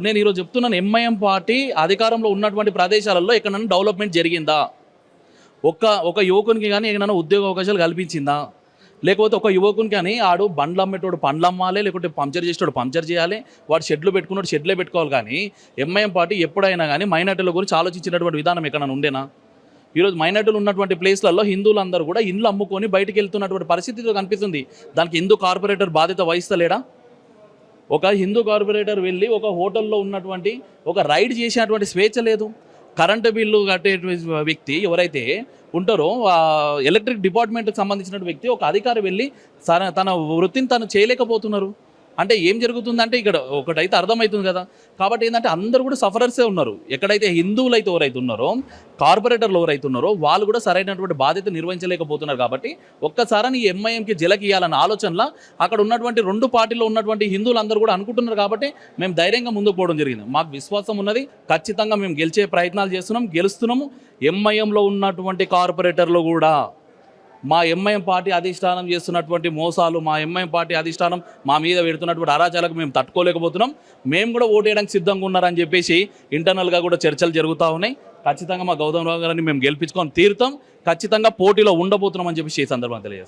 నేను ఈరోజు చెప్తున్నాను ఎంఐఎం పార్టీ అధికారంలో ఉన్నటువంటి ప్రదేశాలలో ఎక్కడైనా డెవలప్మెంట్ జరిగిందా? ఒక్క ఒక యువకునికి కానీ ఏమైనా ఉద్యోగ అవకాశాలు కల్పించిందా? లేకపోతే ఒక యువకుని కానీ ఆడు బండ్లు అమ్మేటోడు పండ్లు అమ్మాలి లేకుంటే పంచర్ చేసేటోడు పంచర్ చేయాలి వాడు షెడ్లు పెట్టుకున్నాడు షెడ్లే పెట్టుకోవాలి కానీ ఎంఐఎం పార్టీ ఎప్పుడైనా కానీ మైనార్టీల గురించి ఆలోచించినటువంటి విధానం ఎక్కడైనా ఉండేనా? ఈరోజు మైనార్టీలు ఉన్నటువంటి ప్లేస్లలో హిందువులందరూ కూడా ఇండ్లు అమ్ముకొని బయటికి వెళ్తున్నటువంటి పరిస్థితితో కనిపిస్తుంది. దానికి హిందూ కార్పొరేటర్ బాధ్యత వహిస్తలేడా? ఒక హిందూ కార్పొరేటర్ వెళ్ళి ఒక హోటల్లో ఉన్నటువంటి ఒక రైడ్ చేసినటువంటి స్వేచ్ఛ లేదు. కరెంటు బిల్లు కట్టే వ్యక్తి ఎవరైతే ఉంటారో ఎలక్ట్రిక్ డిపార్ట్మెంట్కి సంబంధించిన వ్యక్తి ఒక అధికారి వెళ్ళి తన వృత్తిని తను చేయలేకపోతున్నారు. అంటే ఏం జరుగుతుందంటే ఇక్కడ ఒకటైతే అర్థమవుతుంది కదా. కాబట్టి ఏంటంటే అందరూ కూడా సఫరర్సే ఉన్నారు. ఎక్కడైతే హిందువులు అయితే ఎవరైతే ఉన్నారో కార్పొరేటర్లు ఎవరైతే ఉన్నారో వాళ్ళు కూడా సరైనటువంటి బాధ్యత నిర్వహించలేకపోతున్నారు కాబట్టి ఒక్కసారి ఈ ఎంఐఎంకి జలకి ఆలోచనలో అక్కడ ఉన్నటువంటి రెండు పార్టీలో ఉన్నటువంటి హిందువులందరూ కూడా అనుకుంటున్నారు కాబట్టి మేము ధైర్యంగా ముందుకు పోవడం జరిగింది. మాకు విశ్వాసం ఉన్నది. ఖచ్చితంగా మేము గెలిచే ప్రయత్నాలు చేస్తున్నాం గెలుస్తున్నాము. ఎంఐఎంలో ఉన్నటువంటి కార్పొరేటర్లు కూడా మా ఎంఐఎం పార్టీ అధిష్టానం చేస్తున్నటువంటి మోసాలు మా ఎంఐఎం పార్టీ అధిష్టానం మా మీద పెడుతున్నటువంటి అరాచాలకు మేము తట్టుకోలేకపోతున్నాం. మేము కూడా ఓటేయడానికి సిద్ధంగా ఉన్నారని చెప్పేసి ఇంటర్నల్గా కూడా చర్చలు జరుగుతూ ఉన్నాయి. ఖచ్చితంగా మా గౌతమ్ రావు గారిని మేము గెలిపించుకొని తీరుతాం. ఖచ్చితంగా పోటీలో ఉండబోతున్నాం అని చెప్పేసి ఈ సందర్భంగా తెలియజేస్తాం